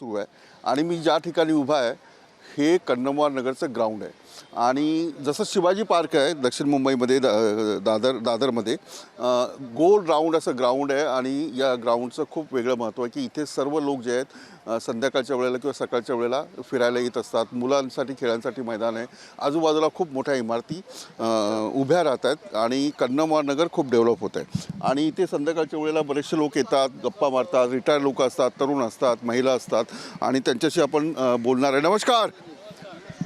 सुरू आहे. आणि मी ज्या ठिकाणी उभा आहे हे कन्नमवार नगरचं ग्राउंड आहे. आणि जसं शिवाजी पार्क आहे दक्षिण मुंबईमध्ये दा- दादर दादरमध्ये गोल राऊंड असं ग्राउंड आहे आणि या ग्राउंडचं खूप वेगळं महत्त्व आहे की इथे सर्व लोक जे आहेत संध्याकाळच्या वेळेला किंवा सकाळच्या वेळेला फिरायला येत असतात. मुलांसाठी खेळांसाठी मैदान आहे. आजूबाजूला खूप मोठ्या इमारती उभ्या राहत आहेत आणि कन्नमवार नगर खूप डेव्हलप होत आहे. आणि इथे संध्याकाळच्या वेळेला बरेचसे लोक येतात गप्पा मारतात रिटायर लोक असतात तरुण असतात महिला असतात आणि त्यांच्याशी आपण बोलणार आहे. नमस्कार!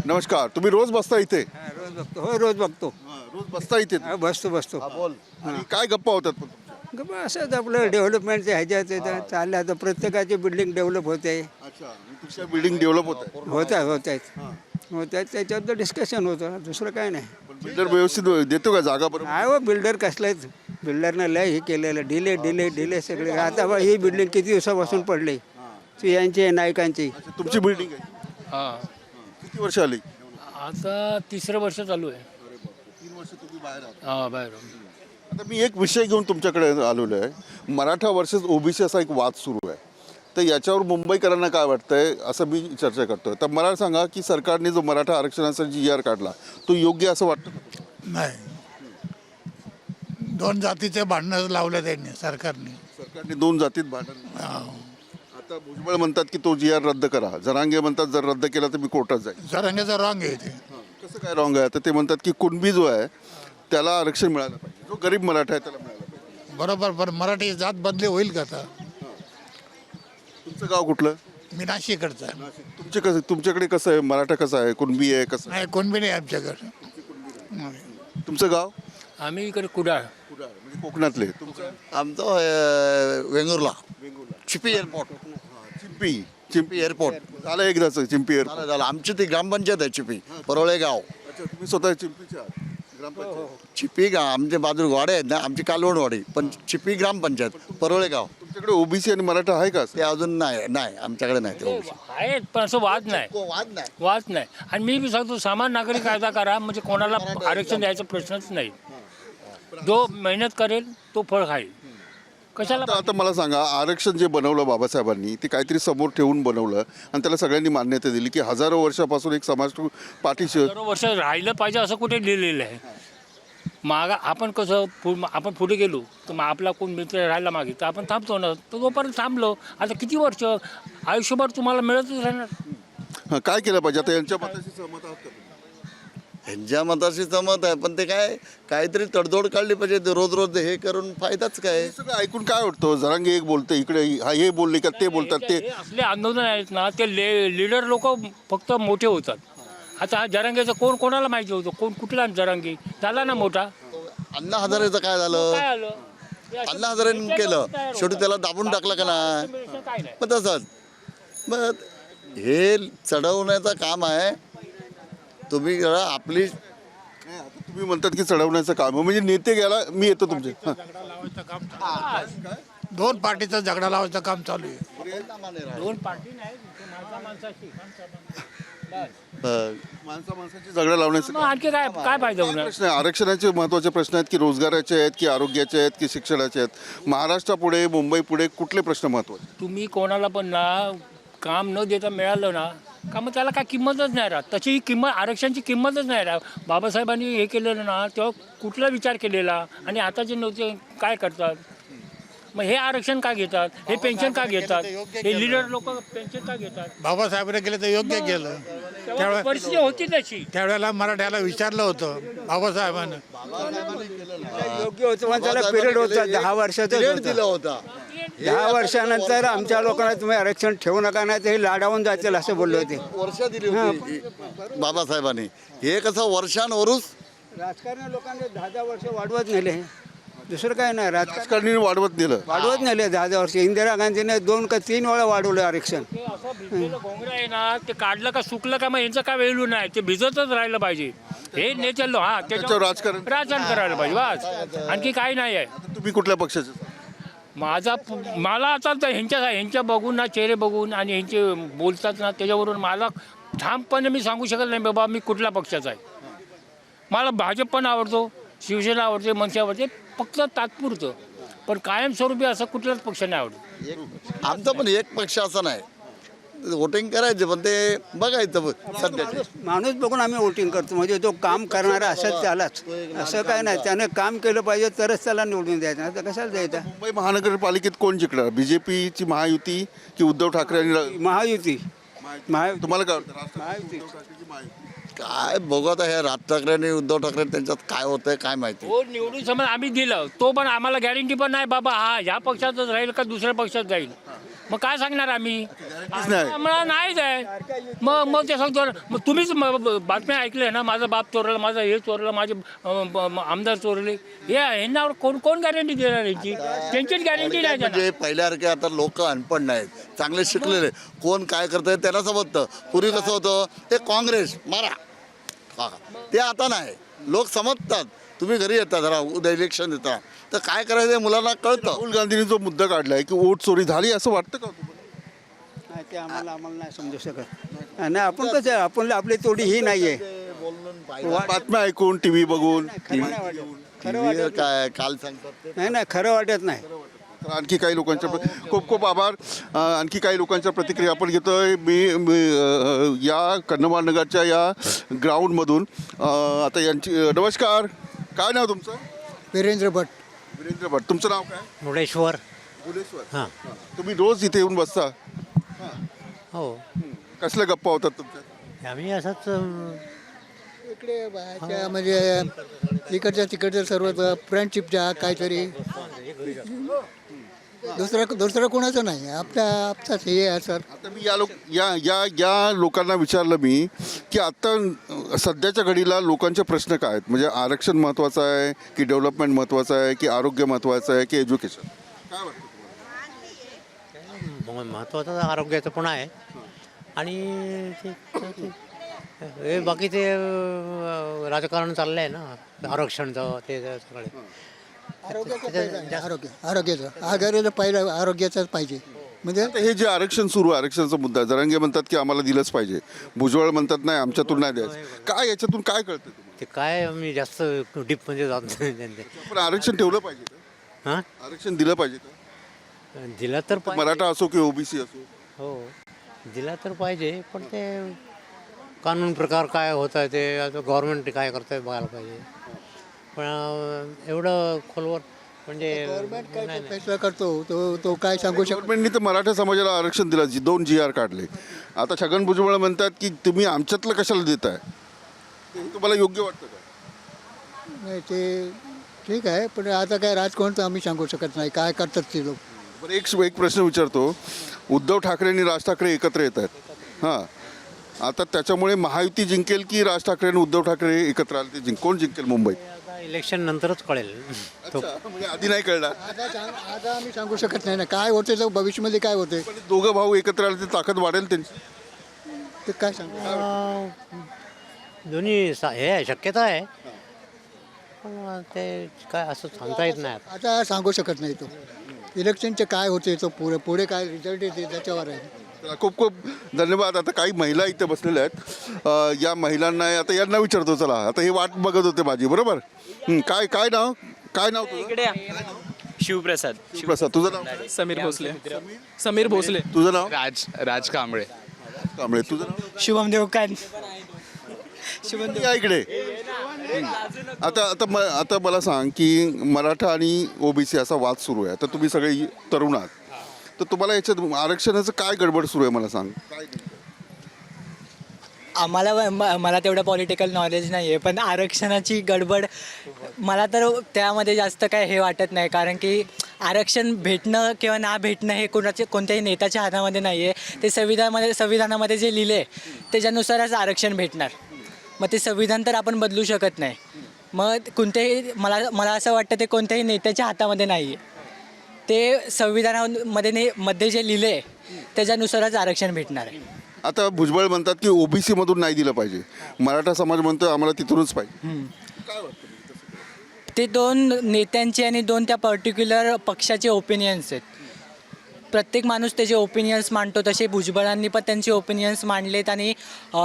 नमस्कार तुम्ही रोज बसता इथे? हा, रोज बघतो हो रोज बघतो. रोज बसता इथे? हा, बसतो बसतो. बोल. आणि काय गप्पा होतात पण तुमच्या? ग बा, असंच आपलं डेव्हलपमेंटच्या ह्याच्यात येतं. चाललं आता प्रत्येकाची बिल्डिंग डेव्हलप होते. अच्छा आणि तुमच्या बिल्डिंग डेव्हलप होत आहे होत आहे होत आहेत. होत आहेत त्याच्याबद्दल डिस्कशन होतं. दुसरं काय नाही. पण बिल्डर व्यवस्थित देतो का जागा बरोबर? काय हो बिल्डर कसलेच. बिल्डरनं लय हे केलेलं. डिले डिले डिले सगळे. आता बा ही बिल्डिंग किती दिवसापासून पडली? ती यांची नायकांची. अच्छा तुमची बिल्डिंग आहे. हां. किती वर्ष आली? आता तिसरं वर्ष चालू आहे. तीन वर्ष तुम्ही बाहेर आहात. हां बाहेर आता मी एक विषय घेऊन तुमच्याकडे आलेलो आहे. मराठा वर्सेस ओबीसी असा एक वाद सुरू आहे. तर याच्यावर मुंबईकरांना काय वाटतंय असं मी चर्चा करतोय. तर मला सांगा की सरकारने जो मराठा आरक्षणाचा जी आर काढला तो योग्य असं वाटतं का? नाही. दोन जातीचे भांडणं लावले त्यांनी सरकारने. सरकारने दोन जातीत भांडण हा. आता भुजबळ म्हणतात की तो जी आर रद्द करा. जरांगे म्हणतात जर रद्द केला तर मी कोर्टात जाईल जरांगेचा रॉंग आहे ते. कसं काय रॉंग आहे? तर ते म्हणतात की कुणबी जो आहे त्याला आरक्षण मिळालं पाहिजे. जो गरीब मराठा आहे त्याला मिळालं पाहिजे. बरोबर पण मराठी जात बदली होईल का आता? तुमचं गाव कुठलं? मी नाशिकडचा आहे. तुमचे कसं तुमच्याकडे कसं आहे? मराठा कसं आहे? कुणबी आहे कसं नाही कोणबी नाही आमच्याकडे. नाही. आहे? तुमचं गाव? आम्ही इकडे कुडाळ. कुडाळ म्हणजे कोकणातले. तुमचं? आमचं अं, वेंगुर्ला. चिपी एअरपोर्ट चिंपी चिंपी एअरपोर्ट झालं एकदाच चिंपी एअरपोर्ट झालं झालं. आमची ती ग्रामपंचायत आहे चिपी परोळे गाव. अच्छा तुम्ही स्वतः चिंपीच्या आहात? ग्रामपंचायत चिपी गाव आमच्या बाजू वाडे आहेत ना आमची कालवणवाडी पण चिपी ग्रामपंचायत परोळे गाव. तुमच्याकडे ओबीसी आणि मराठा आहे का ते अजून नाही नाही आमच्याकडे नाही ते आहेत पण असं वाद नाही. वाद नाही. वाद नाही. आणि मी बी सांगतो सामान्य नागरिक कायदा करा म्हणजे कोणाला आरक्षण द्यायचा प्रश्नच नाही. जो मेहनत करेल तो फळ खाईल. कशाला आता आता मला सांगा आरक्षण जे बनवलं बाबासाहेबांनी ते काहीतरी समोर ठेवून बनवलं आणि त्याला सगळ्यांनी मान्यता दिली की हजारो वर्षापासून एक समाज पाठीशी हजारो वर्ष राहिलं पाहिजे असं कुठे लिहिलेलं आहे? मागा आपण कसं पु आपण पुढे गेलो तर मग आपला कोण मित्र राहिला मागे तर आपण थांबतो ना. तो जोपर्यंत थांबलो आता किती वर्ष आयुष्यभर तुम्हाला मिळतच राहणार? हं, काय केलं पाहिजे? आता यांच्या मताशी सहमत आहात का ह्यांच्या मताशी सहमत आहे पण ते काय काहीतरी तडजोड काढली पाहिजे ते रोज रोज हे करून फायदाच काय? हे सगळं ऐकून काय वाटतं? जरांगे एक बोलते इकडे हा हे बोलले का ते बोलतात ते हे असले आंदोलन आहेत ना ते ले लीडर लोक फक्त मोठे होतात. आता जरांगेचं कोण कोणाला माहिती होतं? कोण कुठला जरांगे? झाला ना मोठा. अण्णा हजारेचं काय काय झालं? आलं हे अण्णा हजारेनं केलं. शेवटी त्याला दाबून टाकलं का नाही? काय नाही? मग तसंच. मग हे चढवण्याचं काम आहे. तुम्ही जरा आपली नाही, आता तुम्ही म्हणतात की चढवण्याचं काम आहे. म्हणजे नेते गेला मी येतो तुमचे. हं. दोन पार्टीचा झगडा लावायचं काम चालू आहे. दोन पार्टी नाही ते माणसा माणसाची अं, माणसा माणसाची झगडा लावण्याचं मग आणखी काय काय होणार? प्रश्न आहे. आरक्षणाचे महत्त्वाचे प्रश्न आहेत की रोजगाराचे आहेत की आरोग्याचे आहेत की शिक्षणाचे आहेत. महाराष्ट्रापुढे मुंबई पुढे कुठले प्रश्न महत्त्वाचे? तुम्ही कोणाला पण ना काम न देता मिळालं ना का मग त्याला काय किंमतच नाही राहत. तशी ही किंमत आरक्षणाची किंमतच नाही राहत. बाबासाहेबांनी हे केलेलं ना तेव्हा कुठला विचार केलेला? आणि आताचे नव्हते काय करतात? मग हे आरक्षण का घेतात? हे पेन्शन का घेतात? हे लिडर लोक पेन्शन का घेतात? बाबासाहेबांनी केलं तर योग्य केलं. तेव्हा त्यावेळे परिस्थिती होती तशी. त्यावेळेला मराठ्याला विचारलं होतं बाबासाहेबांना. योग्य होतं पण त्याला पिरियड होता दहा वर्षाचा पिरियड दिला होता. दहा वर्षानंतर आमच्या लोकांना तुम्ही आरक्षण ठेवू नका नाही तर हे लाडावून जातील असं बोलले होते. वर्ष दिली होती. बाबासाहेबांनी. हे कसं वर्षांवरूच राजकारणी लोकांनी दहा दहा वर्ष वाढवत नेले. दुसरं काय नाही राजकारण राजकारणी वाढवत नेलं. वाढवत नेले दहा दहा वर्ष. इंदिरा गांधीने दोन का तीन वेळा वाढवलं आरक्षण. ते असं भिजलेलं घोंगडं आहे ना ते काढलं का सुकलं का मग यांचं काय वेळू नाही. ते भिजतच राहिलं पाहिजे. हे नेत्याला हा त्याच्यावर राजकारण राजकारण करायला पाहिजे बस. आणखी काही नाही आहे. आता तुम्ही कुठल्या पक्षाचे? माझा प- मला आता तर ह्यांच्या ह्यांच्या बघून ना चेहरे बघून आणि ह्यांचे बोलतात ना त्याच्यावरून मला ठामपणे मी सांगू शकत नाही बाबा मी कुठल्या पक्षाचा आहे. मला भाजप पण आवडतो शिवसेना आवडते मनसे आवडते फक्त तात्पुरतं. पण कायमस्वरूपी असं कुठलाच पक्ष नाही आवडत. आमचा पण एक पक्ष असा नाही. वोटिंग करायचे पण ते बघायचं सध्याचे माणूस बघून आम्ही वोटिंग करतो. म्हणजे तो काम करणारा असंच त्यालाच. असं काय नाही. त्याने काम केलं पाहिजे तरच त्याला निवडून द्यायचं. नाही तर कशाला द्यायचं? मुंबई महानगरपालिकेत कोण जिंकणार बीजेपीची महायुती की उद्धव ठाकरे आणि महायुती. महा तुम्हाला काय वाटतं? राष्ट्रवादी महायुती. काय बघू आता हे राज ठाकरे आणि उद्धव ठाकरे त्यांच्यात काय होतंय काय माहिती. हो निवडून समज आम्ही दिलं. तो पण आम्हाला गॅरंटी पण नाही बाबा हा ह्या पक्षातच राहील का दुसऱ्या पक्षात जाईल? मग काय सांगणार आम्ही. आम्हाला नाहीच आहे मग मग ते सांगतो मग तुम्हीच बातम्या ऐकल्या ना माझा बाप चोरला माझा हे चोरलं माझे आमदार चोरले. हे यांना कोण कोण गॅरंटी देणार यांची? त्यांचीच गॅरंटी नाही म्हणजे पहिल्यासारखे आता लोक अनपण नाहीत. चांगले शिकलेले. कोण काय करतंय त्यांना समजतं. पूर्वी कसं होतं? ते काँग्रेस मारा. हा. ते आता नाही. लोक समजतात. तुम्ही घरी येता जरा उद्या इलेक्शन येता. तर काय करायचं हे मुलांना कळतं. राहुल गांधींनी जो मुद्दा काढलाय की वोट चोरी झाली असं वाटतं का तुम्हाला? नाही ते आम्हाला आम्हाला नाही समजू शकत. नाही आपण कसं आहे, आपण आपली तोडी ही नाही आहे बातम्या ऐकून टीव्ही बघून. खरं नाही वाटत. खरं TV वाटत काय काल सांगतात ते. नाही नाही खरं वाटत नाही. तर आणखी काही लोकांच्या प्र- खूप खूप आभार. अ, आणखी काही लोकांच्या प्रतिक्रिया आपण घेतोय. मी मी, अ, या कन्नमार नगरच्या या ग्राउंडमधून अ, आता यांची अ, नमस्कार. काय नाव तुमचं? वीरेंद्र भट वीरेंद्र भट तुमचं नाव काय? मुर्डेश्वर. भुलेश्वर हां. तुम्ही रोज इथे येऊन बसता? हो. कसल्या गप्पा होतात तुमच्या? आम्ही असंच अं, इकडे बाहेरच्या म्हणजे इकडच्या तिकडच्या सर्व फ्रेंडशिपच्या काहीतरी. दुसरं दुसरं कोणाचं नाही. आपल्या आपचाच हे आहे सर. आता मी या लोक या या या लोकांना विचारलं मी की आता अ, सध्याच्या घडीला लोकांचे प्रश्न काय आहेत? म्हणजे आरक्षण महत्त्वाचं आहे की डेव्हलपमेंट महत्त्वाचं आहे की आरोग्य महत्त्वाचं आहे की एज्युकेशन? काय वाटतं महत्त्वाचं तर आरोग्याचं पण आहे. आणि ते- हे बाकी ते अं, राजकारण चाललं आहे ना. आरक्षणचं ते ते सगळे. आरोग्याचं पहिलं आहे, आरोग्य आरोग्याचं. आघाडीला पहिलं आरोग्याचंच पाहिजे. म्हणजे आता हे जे आरक्षण सुरू आहे आरक्षणाचा मुद्दा जरांगे म्हणतात की आम्हाला दिलंच पाहिजे. भुजबळ म्हणतात नाही आमच्यातून नाही द्यायचं काय याच्यातून काय कळतं तुम्हाला? ते काय मी जास्त डीपमध्ये जात नाही पण आरक्षण ठेवलं पाहिजे का? हां? आरक्षण दिलं पाहिजे का? दिला तर पाहिजे. मराठा असो की ओबीसी असो. हो. दिला तर पाहिजे पण ते कानून प्रकार काय होत आहे ते आता गव्हर्नमेंट काय करत आहे बघायला पाहिजे. पण एवढं खोलवर म्हणजे गव्हर्नमेंट काय नाही, तो नाही. फैसला करतो तो तो काय सांगू शकतो? गव्हर्नमेंटनी तर मराठा समाजाला आरक्षण दिलं जी दोन जी आर काढले. आता छगन भुजबळ म्हणतात की तुम्ही आमच्यातलं कशाला देताय? ते तुम्हाला योग्य वाटतं का? नाही ते ठीक आहे पण आता काय राजकोण तर आम्ही सांगू शकत नाही काय करतात ते लोक. बरं एक एक प्रश्न विचारतो. उद्धव ठाकरे आणि राज ठाकरे एकत्र येत आहेत. हां. आता त्याच्यामुळे महायुती जिंकेल की राज ठाकरे आणि उद्धव ठाकरे एकत्र आले ते जिंक कोण जिंकेल मुंबई इलेक्शन नंतरच कळेल. तो म्हणजे आधी नाही कळणार. आता सांग आता आम्ही सांगू शकत नाही ना. काय होते तर भविष्यामध्ये काय होते पण दोघं भाऊ एकत्र आले तर ताकद वाढेल त्यांची. ते काय सांगू? दोन्ही सा- हे आहे शक्यता आहे. पण ते काय असं सांगता येत नाही. आता. सांगू शकत नाही तो. इलेक्शनचे काय होते तो पुढे पुढे काय रिझल्ट येते त्याच्यावर आहे. खूप खूप धन्यवाद. आता काही महिला इथे बसलेल्या आहेत. अ, या महिलांना आता यांना विचारतो चला. आता हे वाट बघत होते माझी बरोबर? हं, काय काय नाव? काय नाव तुझं? इकडे या. शिवप्रसाद. प्रसाद तुझं नाव? काय? समीर भोसले. समीर. भोसले. तुझं नाव? राज राज कांबळे. कांबळे. तुझं नाव? शुभम देवकान या इकडे. आता आता म आता मला सांग की मराठा आणि ओबीसी असा वाद सुरू आहे. तर तुम्ही सगळे तरुण आहात. तर तुम्हाला याच्यात आरक्षणाचं काय गडबड सुरू आहे मला सांग. काय आम्हाला म- मला तेवढं पॉलिटिकल नॉलेज नाही आहे पण आरक्षणाची गडबड मला तर त्यामध्ये जास्त काय हे वाटत नाही कारण की आरक्षण भेटणं किंवा ना भेटणं हे कोणाचे कोणत्याही नेत्याच्या हातामध्ये नाही आहे ते संविधानामध्ये संविधानामध्ये जे लिहिले त्याच्यानुसारच आरक्षण भेटणार. मग ते संविधान तर आपण बदलू शकत नाही. मग कोणत्याही मला मला असं वाटतं ते कोणत्याही नेत्याच्या हातामध्ये नाही आहे ते संविधानामध्ये ने मध्ये जे लिहिले त्याच्यानुसारच आरक्षण भेटणार आहे. आता भुजबळ म्हणतात की ओबीसी मधून नाही दिलं पाहिजे. मराठा समाज म्हणतो आम्हाला तिथूनच पाहिजे. ते दोन नेत्यांचे आणि दोन त्या पर्टिक्युलर पक्षाचे ओपिनियन्स आहेत. प्रत्येक माणूस त्याचे ओपिनियन्स मांडतो तसे भुजबळांनी पण त्यांचे ओपिनियन्स मांडलेत आणि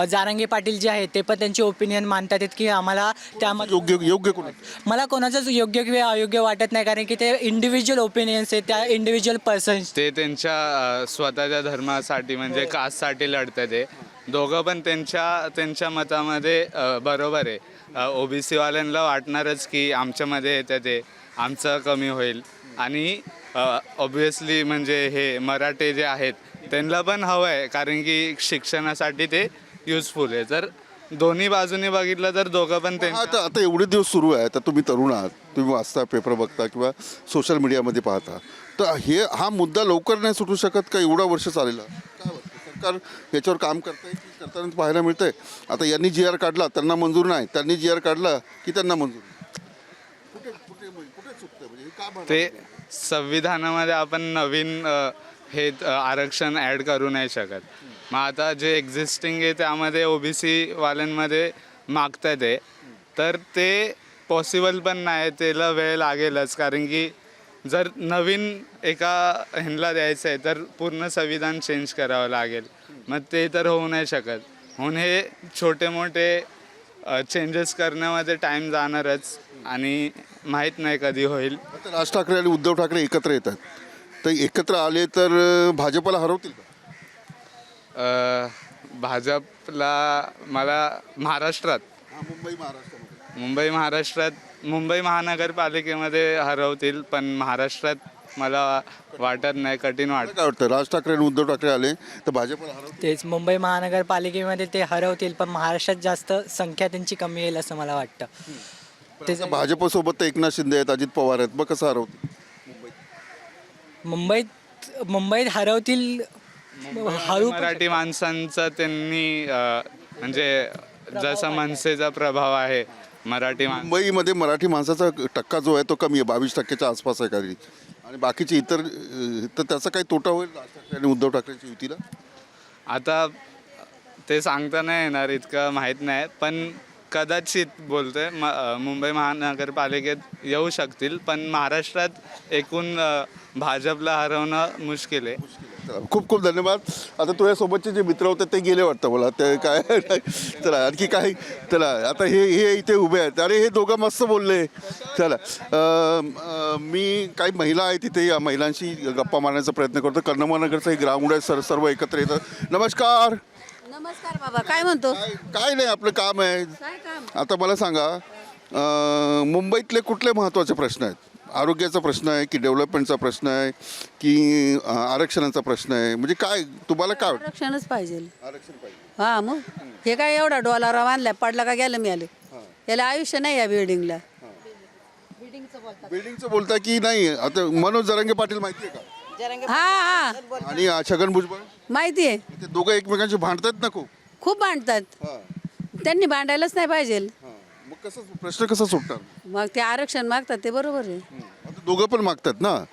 जारांगे पाटील जे आहेत ते पण त्यांचे ओपिनियन मांडतात आहेत की आम्हाला त्यामध्ये योग्य योग्य कोण? मला कोणाचंच योग्य किंवा अयोग्य वाटत नाही कारण की ते इंडिव्हिज्युअल ओपिनियन्स आहेत त्या इंडिव्हिज्युअल पर्सन्स ते त्यांच्या स्वतःच्या धर्मासाठी म्हणजे कास्टसाठी लढतात ते. दोघं पण त्यांच्या त्यांच्या मतामध्ये बरोबर आहे. ओ बी सीवाल्यांना वाटणारच की आमच्यामध्ये येतं ते. आमचं कमी होईल. आणि ऑब्विसली म्हणजे हे मराठे जे आहेत त्यांना पण हवं आहे कारण की शिक्षणासाठी ते युजफुल आहे. तर दोन्ही बाजूने बघितलं तर दोघं पण त्यांच्या आता आता एवढे दिवस सुरू आहे तर तुम्ही तरुण आहात तुम्ही वाचता पेपर बघता किंवा सोशल मीडियामध्ये पाहता. तर हे हा मुद्दा लवकर नाही सुटू शकत का एवढा वर्ष चालेला काय वाटतं? सरकार याच्यावर काम करतंय की करताना पाहायला मिळतंय? आता यांनी जी आर काढला त्यांना मंजूर नाही. त्यांनी जी आर काढला की त्यांना मंजूर कुठे कुठे कुठे चुकतंय म्हणजे का? ते संविधानामध्ये आपण नवीन अ, हे अ, आरक्षण ॲड करू नाही शकत. मग आता जे एक्झिस्टिंग आहे त्यामध्ये ओ बी सीवाल्यांमध्ये वाल्यांमध्ये मागतात आहे तर ते पॉसिबल पण नाही त्याला वेळ लागेलच. कारण की जर नवीन एका ह्यांना द्यायचं आहे तर पूर्ण संविधान चेंज करावं लागेल. मग ते तर होऊ नाही शकत. म्हणून हे छोटे मोठे चेंजेस करण्यामध्ये टाईम जाणारच. आणि माहीत नाही कधी होईल. आता राज ठाकरे आणि उद्धव ठाकरे एकत्र येतात. तर एकत्र आले तर अं, भाजपला हरवतील का? अ, भाजपला मला महाराष्ट्रात हा मुंबई महाराष्ट्रामध्ये. मुंबई महाराष्ट्रात मुंबई महानगरपालिकेमध्ये हरवतील पण महाराष्ट्रात मला वाटत नाही कठीण मला वाटतं काय वाटतं? राज ठाकरे आणि उद्धव ठाकरे आले तर भाजपला हरवतील? तेच मुंबई महानगरपालिकेमध्ये ते हरवतील पण महाराष्ट्रात जास्त संख्या त्यांची कमी येईल असं मला वाटतं. आता भाजपसोबत तर एकनाथ शिंदे आहेत अजित पवार आहेत. मग कसं हरवतील? मुंबईत मुंबईत हरवतील हळू मराठी माणसांचा त्यांनी अ, म्हणजे जसा मनसेचा प्रभाव आहे मराठी माणसं मुंबईमध्ये मराठी माणसाचा टक्का जो आहे तो कमी आहे बावीस टक्क्याच्या आसपास आहे काही आणि बाकीचे इतर अं, तर त्याचा काही तोटा होईल राज ठाकरे आणि उद्धव ठाकरेच्या युतीला? आता ते सांगता नाही येणार इतकं माहीत नाही. पण कदाचित बोलतोय म मुंबई महानगरपालिकेत येऊ शकतील पण महाराष्ट्रात एकूण भाजपला हरवणं मुश्किल आहे. खूप खूप धन्यवाद. आता तुझ्यासोबतचे जे मित्र होते ते गेले वाटतं मला. ते काय चला आणखी काही चला आता हे हे इथे उभे आहेत. अरे हे दोघं मस्त बोलले. चला अं, मी काही महिला आहेत तिथे या महिलांशी गप्पा मारण्याचा प्रयत्न करतो. कर्णमानगरचं हे ग्राउंड आहे सर सर्व एकत्र येतात नमस्कार! नमस्कार बाबा काय म्हणतो? काय नाही आपलं काम आहे. काय काम? आता मला सांगा अं, मुंबईतले कुठले महत्त्वाचे प्रश्न आहेत? आरोग्याचा प्रश्न आहे की डेव्हलपमेंटचा प्रश्न आहे की अं, आरक्षणाचा प्रश्न आहे? म्हणजे काय तुम्हाला काय वाटतं? आरक्षणच पाहिजे. आरक्षण पाहिजे. हा मग? हे काय एवढा डोलारा बांधलाय? पडला का गेलं मिळाले याला आयुष्य नाही या बिल्डिंगला बिल्डिंगचं बोलता की नाही? आता मनोज जरांगे पाटील माहिती आहे का? हा हा. आणि अं, छगन भुजबळ? माहिती आहे. ते दोघं एकमेकांशी भांडतात ना खूप. खूप भांडतात. हां. त्यांनी भांडायलाच नाही पाहिजे. हां. मग कसं प्रश्न कसा सुटणार? मग ते आरक्षण मागतात ते बरोबर आहे. आता दोघं पण मागतात ना?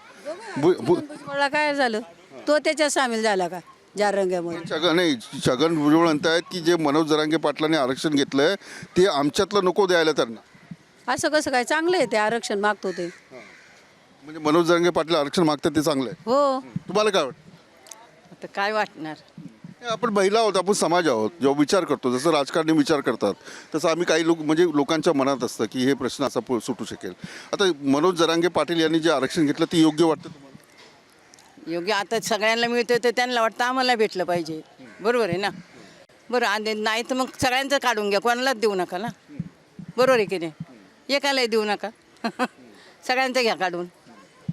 भु- भु- भुजबळला काय झालं? तो त्याच्यात सामील झाला का ज्या रंगामुळे? छगन नाही छगन भुजबळ म्हणतायत की जे मनोज जरांगे पाटलांनी आरक्षण घेतलंय ते आमच्यातलं नको द्यायला त्यांना. असं कसं काय? चांगलं आहे ते आरक्षण मागतो ते. म्हणजे मनोज जरांगे पाटील आरक्षण मागतात ते चांगलं आहे. हो. तुम्हाला काय वाटतं? आता काय वाटणार? हे आपण महिला आहोत आपण समाज आहोत जेव्हा विचार करतो जसं राजकारणी विचार करतात तसं आम्ही काही लोक म्हणजे लोकांच्या मनात असतं की हे प्रश्न असा पु- सुटू शकेल. आता मनोज जरांगे पाटील यांनी जे आरक्षण घेतलं ते योग्य वाटतं तुम्हाला? योग्य आता सगळ्यांना मिळतं तर त्यांना वाटतं आम्हाला भेटलं पाहिजे. बरोबर आहे ना? बरं आणि नाही तर मग सगळ्यांचं काढून घ्या कोणालाच देऊ नका ना? बरोबर आहे की नाही? एकालाही देऊ नका. सगळ्यांचं घ्या काढून.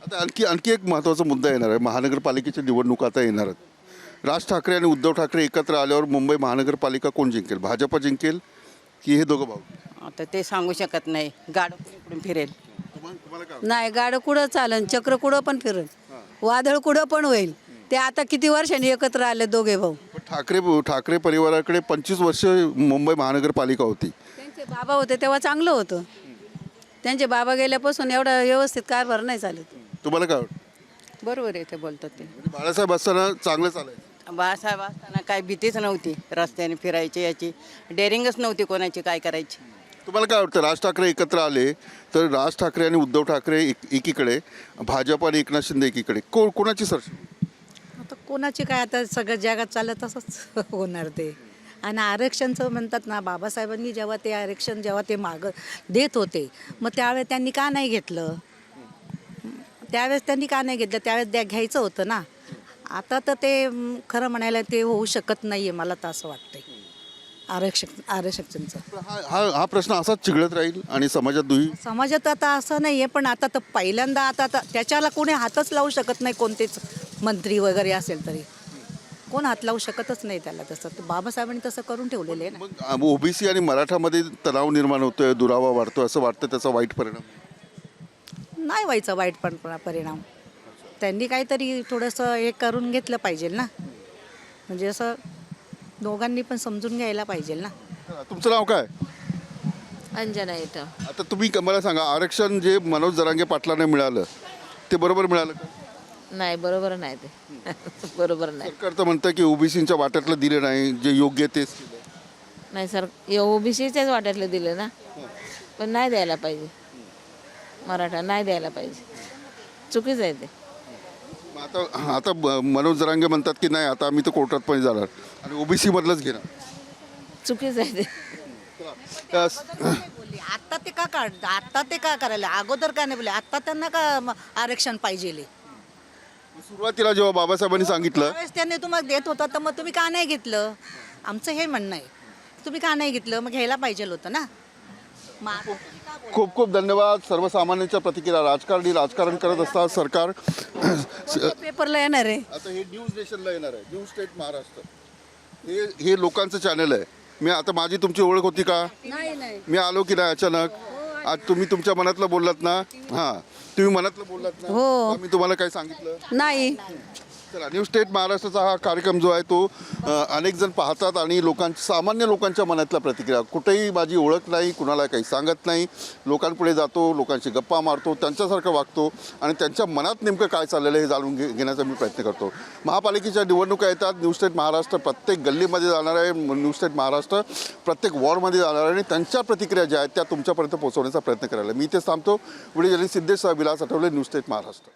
आता आणखी आणखी एक महत्त्वाचा मुद्दा येणार आहे. महानगरपालिकेच्या निवडणुका आता येणार आहेत. राज ठाकरे आणि उद्धव ठाकरे एकत्र आल्यावर मुंबई महानगरपालिका कोण जिंकेल? भाजप जिंकेल की हे दोघं भाऊ? आता ते सांगू शकत नाही. गाड इकडून फिरेल? नाही गाडं कुठं चालन? चक्र कुठं पण फिरल. वादळ कुठं पण होईल. ते आता किती वर्षांनी एकत्र आले दोघे भाऊ? ठाकरे ठाकरे परिवाराकडे पंचवीस वर्ष मुंबई महानगरपालिका होती. त्यांचे बाबा होते तेव्हा चांगलं होतं. त्यांचे बाबा गेल्यापासून एवढा व्यवस्थित कारभार नाही चालत. तुम्हाला काय वाटतं? बरोबर आहे ते बोलतात ते. म्हणजे बाळासाहेब असताना चांगलं चालायचं. बाळासाहेब असताना काय भीतीच नव्हती रस्त्याने फिरायची याची. डेअरिंगच नव्हती कोणाची काय करायची. तुम्हाला काय वाटतं राज ठाकरे एकत्र आले तर राज ठाकरे आणि उद्धव ठाकरे एक एकीकडे भाजप आणि एकनाथ शिंदे एकीकडे. को कोणाची सरशी? कोणाची काय आता सगळं जगात चाललं तसंच होणार ते. आणि आरक्षणचं म्हणतात ना बाबासाहेबांनी जेव्हा ते आरक्षण जेव्हा ते माग देत होते मग त्यावेळेस त्यांनी का नाही घेतलं? त्यावेळेस त्यांनी का नाही घेतलं? त्यावेळेस द्या घ्यायचं होतं ना. आता तर ते खरं म्हणायला ते होऊ शकत नाही आहे मला तर असं वाटतंय. आरक्षण आरक्षणचं हा हा हा प्रश्न असाच चिघळत राहील आणि समाजात दुही? समाजात आता असं नाही आहे पण आता तर पहिल्यांदा आता आता त्याच्याला कोणी हातच लावू शकत नाही कोणतेच मंत्री वगैरे असेल तरी. कोण हात लावू शकतच नाही त्याला तसं. तर बाबासाहेबांनी तसं करून ठेवलेलं आहे ना. मग ओबीसी आणि मराठामध्ये तणाव निर्माण होतोय दुरावा वाढतोय असं वाटतं त्याचा वाईट परिणाम? नाही व्हायचं वाईट पण परिणाम. त्यांनी काहीतरी थोडंसं हे करून घेतलं पाहिजे ना. म्हणजे असं दोघांनी पण समजून घ्यायला पाहिजे ना. तुमचं नाव काय? अंजना इथं. आता तुम्ही मला सांगा आरक्षण जे मनोज जरांगे पाटलांना मिळालं ते बरोबर मिळालं का? नाही बरोबर नाही ते. बरोबर नाही. सरकार तर म्हणतं की ओबीसीच्या वाट्यातलं दिले नाही जे योग्य आहे तेच दिलं. नाही सर ओबीसीच्याच वाट्यातले दिले ना. पण नाही द्यायला पाहिजे. मराठा नाही द्यायला पाहिजे. चुकीचं आहे ते. मग आता आता ब- मनोज जरांगे म्हणतात की नाही आता आम्ही तर कोर्टात पण जाणार. आणि ओबीसी मधलंच घेणार. चुकीचं आहे ते. त्या- बोलली आता ते का काढ आता ते का करायला? अगोदर का नाही बोलले? आता त्यांना का म- आरक्षण पाहिजे सुरुवातीला जेव्हा बाबासाहेबांनी सांगितलं त्यावेळेस त्यांनी तुम्हाला देत होता तर मग तुम्ही का नाही घेतलं? आमचं हे म्हणणं आहे. तुम्ही का नाही घेतलं? मग घ्यायला पाहिजे होतं ना. मग खूप खूप धन्यवाद. सर्वसामान्यांच्या प्रतिक्रिया राजकारणी राजकारण करत असतात सरकार. पेपरला येणार आहे? आता हे न्यूज नेशनला येणार आहे. News state Maharashtra. हे हे लोकांचं चॅनल आहे. मी आता माझी तुमची ओळख होती का? नाही नाही. मी आलो की नाही अचानक? आज तुम्ही तुमच्या मनातलं बोललात ना? हां. तुम्ही मनातलं बोललात ना? हो. मी तुम्हाला काय सांगितलं? नाही. चला न्यू स्टेट महाराष्ट्राचा हा कार्यक्रम जो आहे तो अनेक जण पाहतात आणि लोकांच्या सामान्य लोकांच्या मनातल्या प्रतिक्रिया. कुठेही माझी ओळख नाही कुणाला काही सांगत नाही. लोकांपुढे जातो लोकांशी गप्पा मारतो त्यांच्यासारखं वागतो आणि त्यांच्या मनात नेमकं काय चाललेलं आहे हे जाणून घे घेण्याचा मी प्रयत्न करतो. महापालिकेच्या निवडणुका येतात. न्यू स्टेट महाराष्ट्र प्रत्येक गल्लीमध्ये जाणार आहे. न्यू स्टेट महाराष्ट्र प्रत्येक वॉर्डमध्ये जाणार आहे आणि त्यांच्या प्रतिक्रिया ज्या आहेत त्या तुमच्यापर्यंत पोहोचवण्याचा प्रयत्न करायला. मी इथे थांबतो. Video journalist Siddhesh Vilas Athavale new state Maharashtra